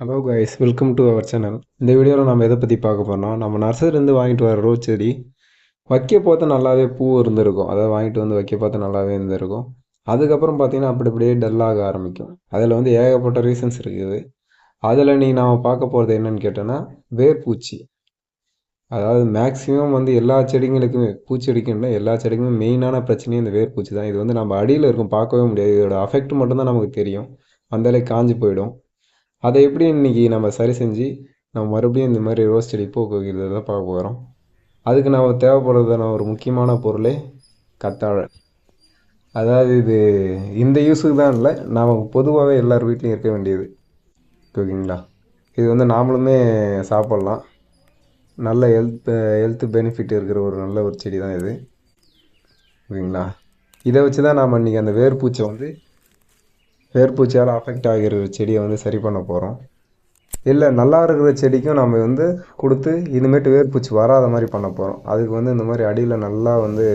Hello guys welcome to our channel இந்த வீடியோவில் நம்ம எதை பற்றி பார்க்க போகிறோம் நம்ம நர்சரிலேருந்து வாங்கிட்டு வர ரோஸ் செடி வைக்க பார்த்து நல்லாவே பூ இருந்திருக்கும். அதாவது வாங்கிட்டு வந்து வைக்க பார்த்து நல்லாவே இருந்திருக்கும். அதுக்கப்புறம் பார்த்தீங்கன்னா அப்படி அப்படியே டல்லாக ஆரம்பிக்கும். அதில் வந்து ஏகப்பட்ட ரீசன்ஸ் இருக்குது. அதில் நீ நாம் பார்க்க போகிறது என்னன்னு கேட்டோன்னா வேர்பூச்சி. அதாவது மேக்ஸிமம் வந்து எல்லா செடிங்களுக்குமே பூச்செடிக்கும் இல்லை எல்லா செடிக்குமே மெயினான பிரச்சனையும் இந்த வேர்பூச்சி தான். இது வந்து நம்ம அடியில் இருக்கும் பார்க்கவே முடியாது. இதோட அஃபெக்ட் மட்டும்தான் நமக்கு தெரியும். அந்தளவுக்கு காஞ்சி போயிடும். அதை எப்படி இன்னைக்கு நம்ம சரி செஞ்சு நம்ம மறுபடியும் இந்த மாதிரி ரோஸ் செடி பூ தான் பார்க்க போகிறோம் அதுக்கு நம்ம தேவைப்படுறதான ஒரு முக்கியமான பொருளே கத்தாழை. அதாவது இது இந்த யூஸுக்கு தான் இல்லை நாம் பொதுவாகவே எல்லார் வீட்லேயும் இருக்க வேண்டியது. ஓகேங்களா? இது வந்து நாமளுமே சாப்பிட்லாம். நல்ல ஹெல்த் ஹெல்த் பெனிஃபிட் இருக்கிற ஒரு நல்ல ஒரு செடி தான் இது. ஓகேங்களா? இதை வச்சு தான் நாம் இன்றைக்கி அந்த வேர்பூச்சை வந்து வேர்பூச்சியால் அஃபெக்ட் ஆகிற செடியை வந்து சரி பண்ண போகிறோம் இல்லை நல்லா இருக்கிற செடிக்கும் நம்ம வந்து கொடுத்து இனிமேட்டு வேர்பூச்சி வராத மாதிரி பண்ண போகிறோம் அதுக்கு வந்து இந்த மாதிரி அடியில் நல்லா வந்து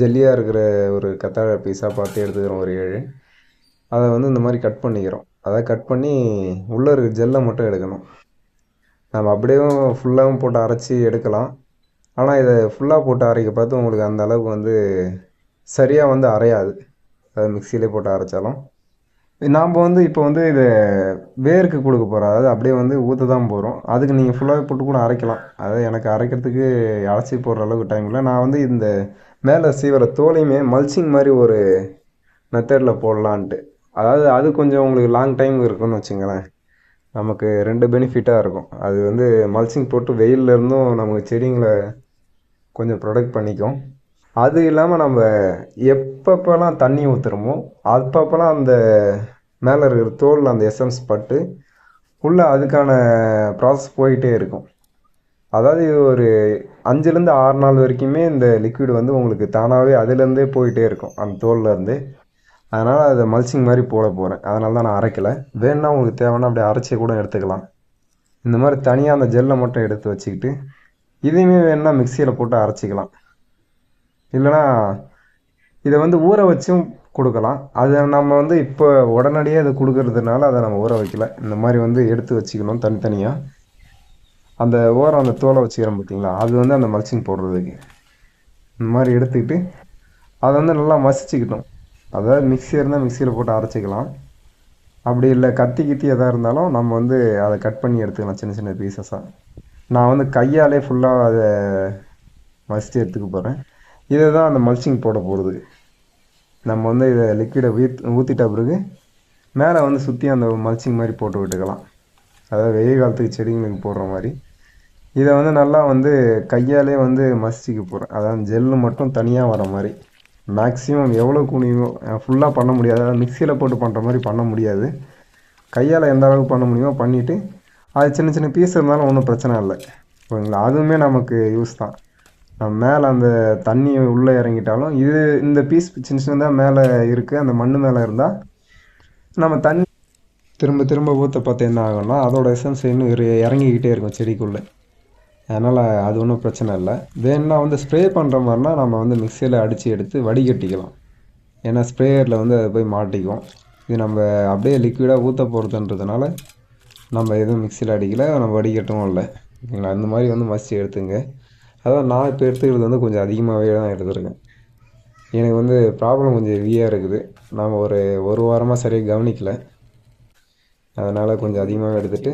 ஜெல்லியாக இருக்கிற ஒரு கத்தாழை பீஸாக பார்த்து எடுத்துக்கிறோம் ஒரு ஏழு. அதை வந்து இந்த மாதிரி கட் பண்ணிக்கிறோம். அதை கட் பண்ணி உள்ளே இருக்க ஜெல்லை மட்டும் எடுக்கணும். நம்ம அப்படியே ஃபுல்லாகவும் போட்டு அரைச்சி எடுக்கலாம். ஆனால் இதை ஃபுல்லாக போட்டு அரைக்க பார்த்து உங்களுக்கு அந்த அளவுக்கு வந்து சரியாக வந்து அரையாது. அதை மிக்சியிலே போட்டு அரைச்சாலும். நாம் வந்து இப்போ வந்து இது வேருக்கு கொடுக்க போகிறோம் அதாவது அப்படியே வந்து ஊற்ற தான் போகிறோம் அதுக்கு நீங்கள் ஃபுல்லாகவே போட்டு கூட அரைக்கலாம். அதாவது எனக்கு அரைக்கிறதுக்கு அலசி போடுற அளவுக்கு டைம் இல்லை. நான் வந்து இந்த மேலே சீவர தோலையுமே மல்ச்சிங் மாதிரி ஒரு மெத்தடில் போடலான்ட்டு. அதாவது அது கொஞ்சம் உங்களுக்கு லாங் டைம் இருக்குன்னு வச்சுங்களேன். நமக்கு ரெண்டு பெனிஃபிட்டாக இருக்கும். அது வந்து மல்ச்சிங் போட்டு வெயில்ல இருந்தும் நமக்கு செடிங்களை கொஞ்சம் ப்ரொடெக்ட் பண்ணிக்கும். அது இல்லாமல் நம்ம எப்பப்போலாம் தண்ணி ஊற்றுறோமோ அப்பப்போலாம் அந்த மேலே இருக்கிற தோலில் அந்த எசன்ஸ் பட்டு உள்ளே அதுக்கான ப்ராசஸ் போயிட்டே இருக்கும். அதாவது இது ஒரு அஞ்சுலேருந்து ஆறு நாள் வரைக்குமே இந்த லிக்விட் வந்து உங்களுக்கு தானாகவே அதுலேருந்தே போயிட்டே இருக்கும். அந்த தோல்லேருந்து அதனால் அதை மல்ச்சிங் மாதிரி போட போகிறேன் அதனால தான் நான் அரைக்கலை. வேணுன்னா உங்களுக்கு தேவைன்னா அப்படியே அரைச்சி கூட எடுத்துக்கலாம். இந்த மாதிரி தனியாக அந்த ஜெல்லை மட்டும் எடுத்து வச்சுக்கிட்டு இதையுமே வேணும்னா மிக்சியில் போட்டு அரைச்சிக்கலாம். இல்லைனா இதை வந்து ஊற வச்சும் கொடுக்கலாம். அதை நம்ம வந்து இப்போ உடனடியாக இதை கொடுக்கறதுனால அதை நம்ம ஊற வைக்கல. இந்த மாதிரி வந்து எடுத்து வச்சுக்கணும் தனித்தனியாக அந்த ஓரம் அந்த தோலை வச்சுக்கிறோம் பார்த்தீங்களா? அது வந்து அந்த மல்ச்சிங் போடுறதுக்கு. இந்த மாதிரி எடுத்துக்கிட்டு அதை வந்து நல்லா மசிச்சுக்கிட்டோம் அதாவது மிக்ஸி இருந்தால் மிக்சியில் போட்டு அரைச்சிக்கலாம். அப்படி இல்லை கத்தி கித்தி எதாக இருந்தாலும் நம்ம வந்து அதை கட் பண்ணி எடுத்துக்கலாம் சின்ன சின்ன பீசஸாக நான் வந்து கையாலே ஃபுல்லாக அதை மசித்து எடுத்துக்க போகிறேன் இதை தான் அந்த மல்ச்சிங் போட போகிறது நம்ம வந்து இதை லிக்விடை ஊத் ஊற்றிட்ட பிறகு மேலே வந்து சுற்றி அந்த மல்ச்சிங் மாதிரி போட்டு விட்டுக்கலாம். அதாவது வெயில் காலத்துக்கு செடிங்களுக்கு போடுற மாதிரி. இதை வந்து நல்லா வந்து கையாலே வந்து மசிச்சிக்க போகிறேன் அதாவது ஜெல்லு மட்டும் தனியாக வர மாதிரி. மேக்ஸிமம் எவ்வளோ குனியுமோ ஃபுல்லாக பண்ண முடியாது. அதாவது மிக்சியில் போட்டு பண்ணுற மாதிரி பண்ண முடியாது. கையால் எந்த அளவுக்கு பண்ண முடியுமோ பண்ணிவிட்டு அது சின்ன சின்ன பீஸ் இருந்தாலும் ஒன்றும் பிரச்சனை இல்லை. ஓகேங்களா அதுவுமே நமக்கு யூஸ் தான். மேலே அந்த தண்ணி உள்ளே இறங்கிட்டாலும் இது இந்த பீஸ் சின்ன சின்னதாக மேலே இருக்குது அந்த மண் மேலே இருந்தால் நம்ம தண்ணி திரும்ப திரும்ப ஊற்ற பார்த்து என்ன ஆகும்னா அதோட எசன்ஸ் இன்னும் இறங்கிக்கிட்டே இருக்கும் செடிக்குள்ளே. அதனால் அது ஒன்றும் பிரச்சனை இல்லை. வேணும்னா வந்து ஸ்ப்ரே பண்ணுற மாதிரினா நம்ம வந்து மிக்சியில் அடித்து எடுத்து வடிகட்டிக்கலாம். ஏன்னா ஸ்ப்ரேயரில் வந்து அது போய் மாட்டிக்கும். இது நம்ம அப்படியே லிக்விடாக ஊற்ற போகிறதுன்றதுனால நம்ம எதுவும் மிக்சியில் அடிக்கலை நம்ம வடிகட்டவும் இல்லை. ஓகேங்களா அந்த மாதிரி வந்து மசித்து எடுத்துங்க. அதான் நான் இப்போ எடுத்துக்கிறது வந்து கொஞ்சம் அதிகமாகவே தான் எடுத்துருக்கேன். எனக்கு வந்து ப்ராப்ளம் கொஞ்சம் ஹெவியாக இருக்குது. நாம் ஒரு ஒரு வாரமாக சரியாக கவனிக்கல. அதனால் கொஞ்சம் அதிகமாகவே எடுத்துகிட்டு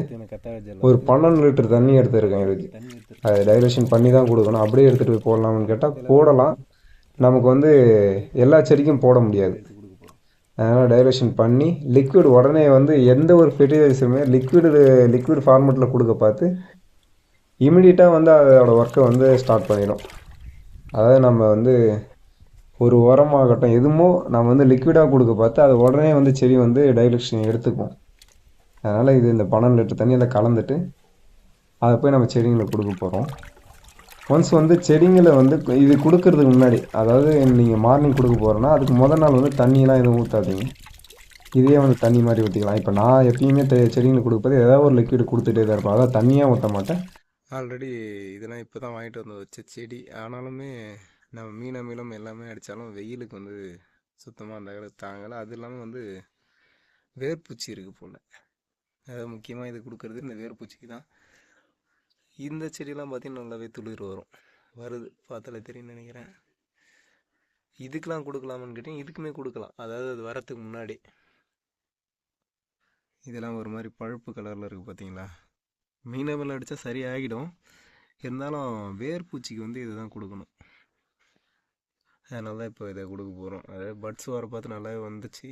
ஒரு பன்னெண்டு லிட்டர் தண்ணி எடுத்துருக்கேன் இதுக்கு. அதை டைலூஷன் பண்ணி தான் கொடுக்கணும். அப்படியே எடுத்துகிட்டு போய் போடலாம்னு கேட்டால் போடலாம். நமக்கு வந்து எல்லா செடிக்கும் போட முடியாது. அதனால் டைலூஷன் பண்ணி லிக்விட் உடனே வந்து எந்த ஒரு ஃபெர்டிலைசருமே லிக்விடு லிக்விட் ஃபார்மெட்டில் கொடுக்க பார்த்து இமிடியட்டாக வந்து அதோட ஒர்க்கை வந்து ஸ்டார்ட் பண்ணிடும். அதாவது நம்ம வந்து ஒரு உரமாகட்டும் எதுமோ நம்ம வந்து லிக்விடாக கொடுக்க பார்த்து அது உடனே வந்து செடி வந்து டைலக்ஷன் எடுத்துக்கும். அதனால் இது இந்த பன்னெண்டு லிட்டர் தண்ணியில் கலந்துட்டு அதை போய் நம்ம செடிங்களை கொடுக்க போகிறோம் ஒன்ஸ் வந்து செடிங்களை வந்து இது கொடுக்கறதுக்கு முன்னாடி அதாவது நீங்கள் மார்னிங் கொடுக்க போகிறோன்னா அதுக்கு முதல் நாள் வந்து தண்ணியெலாம் எதுவும் ஊற்றாதீங்க இதே வந்து தண்ணி மாதிரி ஊற்றிக்கலாம் இப்போ நான் எப்பயுமே செடிங்களுக்கு கொடுப்பது ஏதாவது ஒரு லிக்விட் கொடுத்துட்டே தான் இருப்பேன். அதாவது தண்ணியாக ஊற்ற மாட்டேன். ஆல்ரெடி இதெல்லாம் இப்போ தான் வாங்கிட்டு வந்து வச்ச செடி. ஆனாலுமே நம்ம மீன மீளம் எல்லாமே அடித்தாலும் வெயிலுக்கு வந்து சுத்தமாக அந்த அளவுக்கு தாங்கலை. அது இல்லாமல் வந்து வேர்பூச்சி இருக்குது போல். அதை முக்கியமாக இது கொடுக்குறது இந்த வேர்பூச்சிக்கு தான். இந்த செடியெல்லாம் பார்த்திங்கன்னா நல்லாவே துளிர் வரும். வருது. பார்த்தாலே தெரியும்னு நினைக்கிறேன். இதுக்கெலாம் கொடுக்கலாமான்னு கேட்டிங்க இதுக்குமே கொடுக்கலாம். அதாவது அது வரத்துக்கு முன்னாடி. இதெல்லாம் ஒரு மாதிரி பழுப்பு கலரில் இருக்குது பார்த்தீங்களா மீனவெல்லாம் அடித்தா சரியாகிடும். இருந்தாலும் வேர்பூச்சிக்கு வந்து இதுதான் கொடுக்கணும். அதனால தான் இப்போ இதை கொடுக்க போகிறோம் அதாவது பட்ஸ் வர பார்த்து நல்லாவே வந்துச்சு.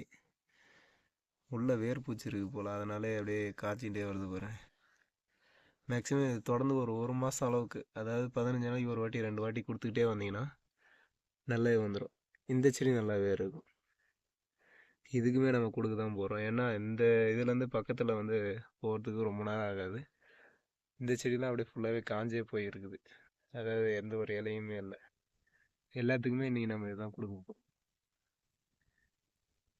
உள்ளே வேர்பூச்சி இருக்குது போல். அதனாலே அப்படியே காய்ச்சிகிட்டே வருது பாரு. மேக்ஸிமம் இது தொடர்ந்து ஒரு ஒரு மாதம் அளவுக்கு அதாவது பதினஞ்சு நாளைக்கு ஒரு வாட்டி ரெண்டு வாட்டி கொடுத்துக்கிட்டே வந்தீங்கன்னா நல்லாவே வந்துடும் இந்த செடி நல்லாவே இருக்கும். இதுக்குமே நம்ம கொடுக்க தான் போகிறோம் ஏன்னா இந்த இதுலேருந்து பக்கத்தில் வந்து போகிறதுக்கு ரொம்ப நேரம் ஆகாது. இந்த செடிலாம் அப்படியே ஃபுல்லாகவே காஞ்சே போயிருக்குது. அதாவது எந்த ஒரு இலையுமே இல்லை. எல்லாத்துக்குமே இன்றைக்கி நம்ம இதுதான் கொடுக்க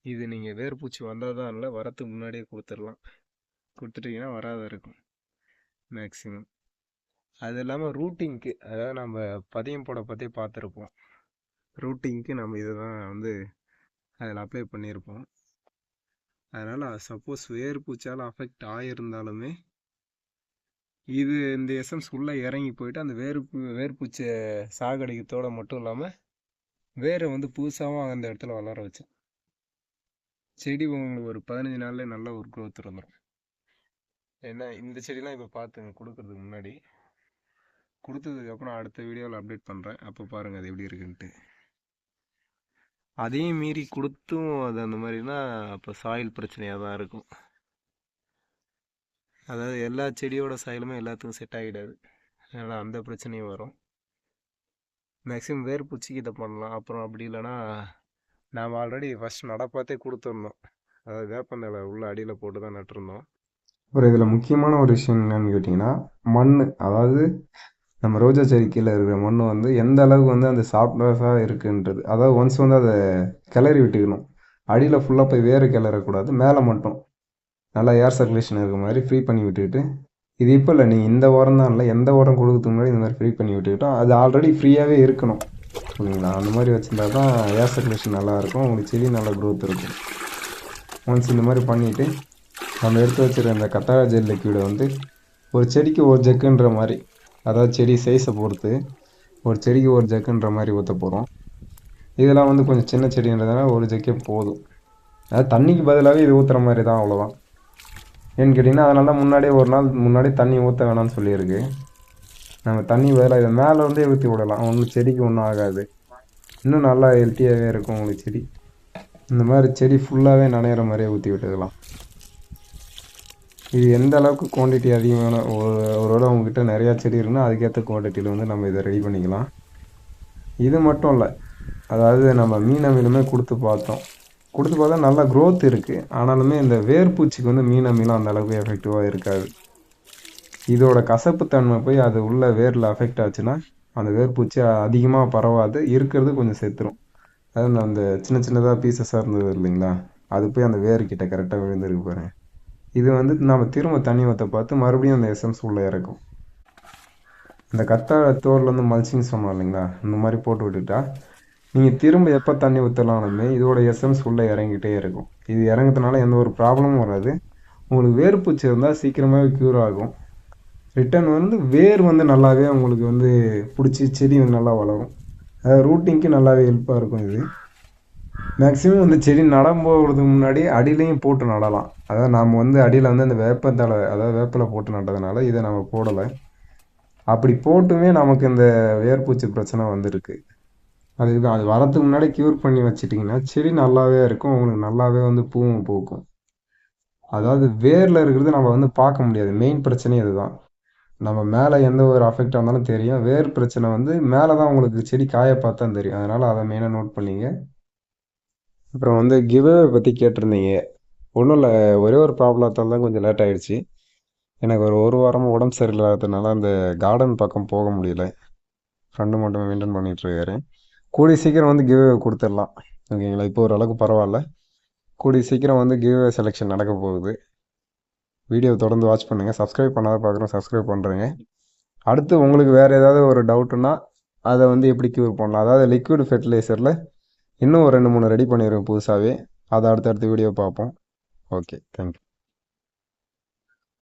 இது நீங்கள் வேர்பூச்சி வந்தால் தான் இல்லை வரத்துக்கு முன்னாடியே கொடுத்துடலாம். கொடுத்துட்டிங்கன்னா வராத இருக்கும். மேக்ஸிமம் அது இல்லாமல் ரூட்டிங்க்கு அதாவது நம்ம பதியம் போட பற்றி பார்த்துருப்போம். ரூட்டிங்க்கு நம்ம இதை தான் வந்து அதில் அப்ளை பண்ணியிருப்போம். அதனால் சப்போஸ் வேர்பூச்சால் அஃபெக்ட் ஆகியிருந்தாலுமே இது இந்த எசன்ஸ் உள்ளே இறங்கி போயிட்டு அந்த வேறு வேர்பூச்சை சாகடிக்கத்தோடு மட்டும் இல்லாமல் வேரை வந்து புதுசாகவும் அந்த இடத்துல வளர வச்சு செடி உங்களுக்கு ஒரு பதினஞ்சு நாளில் நல்ல ஒரு க்ரோத் வந்துடும் ஏன்னா இந்த செடிலாம் இப்போ பார்த்துங்க கொடுக்குறதுக்கு முன்னாடி. கொடுத்ததுக்கப்புறம் அடுத்த வீடியோவில் அப்டேட் பண்ணுறேன் அப்போ பாருங்கள் அது எப்படி இருக்குன்ட்டு. அதையும் மீறி கொடுத்தும் அது அந்த மாதிரினா அப்போ சாயில் பிரச்சனையாக தான் இருக்கும். அதாவது எல்லா செடியோட சாயலுமே எல்லாத்துக்கும் செட் ஆகிடாது. அதனால் அந்த பிரச்சனையும் வரும். மேக்ஸிமம் வேர்பூச்சிக்கு இதை பண்ணலாம். அப்புறம் அப்படி இல்லைன்னா நாம் ஆல்ரெடி ஃபஸ்ட் நடப்பாத்தே கொடுத்துருந்தோம் அதாவது வேப்பந்தலை உள்ள அடியில் போட்டு தான் நட்டுருந்தோம். அப்புறம் இதில் முக்கியமான ஒரு விஷயம் என்னன்னு கேட்டிங்கன்னா மண் அதாவது நம்ம ரோஜா செடி கீழே இருக்கிற மண் வந்து எந்த அளவுக்கு வந்து அந்த சாஃப்ட்னஸாக இருக்குன்றது. அதாவது ஒன்ஸ் வந்து அதை கிளறி விட்டுக்கணும். அடியில் ஃபுல்லாக போய் வேறு கிளறக்கூடாது. மேலே மட்டும். நல்லா ஏர் சர்க்குலேஷன் இருக்க மாதிரி ஃப்ரீ பண்ணி விட்டுக்கிட்டு இது இப்போ இல்லை நீங்கள் இந்த உரம் தான் இல்லை எந்த உரம் கொடுக்கறதுக்கு முன்னாடி இந்த மாதிரி ஃப்ரீ பண்ணி விட்டுக்கிட்டோம். அது ஆல்ரெடி ஃப்ரீயாகவே இருக்கணும். ஓகேங்களா அந்த மாதிரி வச்சுருந்தா தான் ஏர் சர்க்குலேஷன் நல்லாயிருக்கும் உங்களுக்கு செடி நல்லா க்ரோத் இருக்கும். ஒன்ஸ் இந்த மாதிரி பண்ணிவிட்டு நம்ம எடுத்து வச்சுருக்க அந்த கத்தாழை ஜெல் லிக்விடை வந்து ஒரு செடிக்கு ஒரு ஜக்குன்ற மாதிரி அதாவது செடி சைஸை பொறுத்து ஒரு செடிக்கு ஒரு ஜக்குன்ற மாதிரி ஊற்ற போகிறோம் இதெல்லாம் வந்து கொஞ்சம் சின்ன செடின்றதுனால ஒரு ஜக்கே போதும். அதாவது தண்ணிக்கு பதிலாகவே இது ஊற்றுற மாதிரி தான் அவ்வளோதான் ஏன்னு கேட்டிங்கன்னா அதனால தான் முன்னாடியே ஒரு நாள் முன்னாடி தண்ணி ஊற்ற வேணாம்னு சொல்லியிருக்கு. நம்ம தண்ணி பதிலாக இதை மேலே இருந்தே ஊற்றி விடலாம். ஒன்றும் செடிக்கு ஒன்றும் ஆகாது. இன்னும் நல்லா ஹெல்த்தியாகவே இருக்கும் உங்களுக்கு செடி. இந்த மாதிரி செடி ஃபுல்லாகவே நனையிற மாதிரியே ஊற்றி விட்டுக்கலாம். இது எந்த அளவுக்கு குவான்டிட்டி அதிகமான ஒரு ஒருவேளை உங்ககிட்ட நிறையா செடி இருக்குன்னா அதுக்கேற்ற குவான்டிட்டியில் வந்து நம்ம இதை ரெடி பண்ணிக்கலாம். இது மட்டும் இல்லை அதாவது நம்ம மீன் அமிலமே கொடுத்து பார்த்தோம். கொடுத்து பார்த்தா நல்லா க்ரோத் இருக்குது ஆனாலுமே இந்த வேர்பூச்சிக்கு வந்து மீன் அமிலம் அந்த அளவுக்கு எஃபெக்டிவாக இருக்காது. இதோட கசப்புத்தன்மை போய் அது உள்ள வேரில் அஃபெக்ட் ஆச்சுன்னா அந்த வேர்பூச்சி அதிகமாக பரவாது இருக்கிறது கொஞ்சம் செத்துரும். அதாவது அந்த சின்ன சின்னதாக பீசஸாக இருந்தது இல்லைங்களா? அது போய் அந்த வேர்கிட்ட கரெக்டாக விழுந்திருக்கு பாருங்க. இது வந்து நம்ம திரும்ப தண்ணி ஊற்ற பார்த்து மறுபடியும் அந்த எசன்ஸ் உள்ளே இறக்கும். இந்த கத்தாழை தோலில் வந்து மல்ச்சிங் சொன்னோம் இல்லைங்களா? இந்த மாதிரி போட்டு விட்டுட்டா நீங்கள் திரும்ப எப்போ தண்ணி ஊற்றலானுமே இதோட எசன்ஸ் உள்ளே இறங்கிட்டே இருக்கும். இது இறங்குறதுனால எந்த ஒரு ப்ராப்ளமும் வராது. உங்களுக்கு வேர்பூச்சி இருந்தால் சீக்கிரமாகவே க்யூர் ஆகும். ரிட்டன் வந்து வேர் வந்து நல்லாவே உங்களுக்கு வந்து பிடிச்சி செடி வந்து நல்லா வளரும். அதாவது ரூட்டிங்க்கு நல்லாவே ஹெல்ப்பாக இருக்கும் இது. மேக்ஸிமம் வந்து செடி நடம் போகிறதுக்கு முன்னாடி அடியிலையும் போட்டு நடலாம். அதாவது நாம் வந்து அடியில் வந்து அந்த வேப்பத்தலை அதாவது வேப்பில் போட்டு நட்டதுனால இதை நம்ம போடலை. அப்படி போட்டுமே நமக்கு இந்த வேர்பூச்சி பிரச்சனை வந்திருக்கு. அதுக்கு அது வரதுக்கு முன்னாடி க்யூர் பண்ணி வச்சிட்டிங்கன்னா செடி நல்லாவே இருக்கும். உங்களுக்கு நல்லாவே வந்து பூவும் பூக்கும். அதாவது வேரில் இருக்கிறது நம்ம வந்து பார்க்க முடியாது. மெயின் பிரச்சனை இதுதான் நம்ம மேலே எந்த ஒரு அஃபெக்டாக இருந்தாலும் தெரியும். வேர் பிரச்சனை வந்து மேலே தான் உங்களுக்கு செடி காய பார்த்தா தெரியும். அதனால் அதை மெயினாக நோட் பண்ணிங்க. அப்புறம் வந்து கிவ்அவே பற்றி கேட்டிருந்தீங்க. ஒன்றும் இல்லை ஒரே ஒரு ப்ராப்ளத்தால் தான் கொஞ்சம் லேட் ஆகிடுச்சு எனக்கு ஒரு ஒரு வாரமாக உடம்பு சரியில்லாததுனால அந்த கார்டன் பக்கம் போக முடியல. ஃப்ரெண்டு மட்டும் மெயின்டைன் பண்ணிகிட்ருக்காரு கூடிய சீக்கிரம் வந்து கிவ்வே கொடுத்துடலாம். ஓகேங்களா? இப்போ ஓரளவுக்கு பரவாயில்ல. கூடிய சீக்கிரம் வந்து கிவ்வே செலெக்ஷன் நடக்க போகுது. வீடியோ தொடர்ந்து வாட்ச் பண்ணுங்கள் சப்ஸ்கிரைப் பண்ணாத பார்க்குறோம் சப்ஸ்கிரைப் பண்ணுறேங்க அடுத்து உங்களுக்கு வேறு ஏதாவது ஒரு டவுட்டுன்னா அதை வந்து எப்படி க்யூர் பண்ணலாம்? அதாவது லிக்விட் ஃபெர்டிலைசரில் இன்னும் ஒரு ரெண்டு மூணு ரெடி பண்ணிடுவேன் புதுசாகவே அதை அடுத்தடுத்த வீடியோ பார்ப்போம். ஓகே. தேங்க்யூ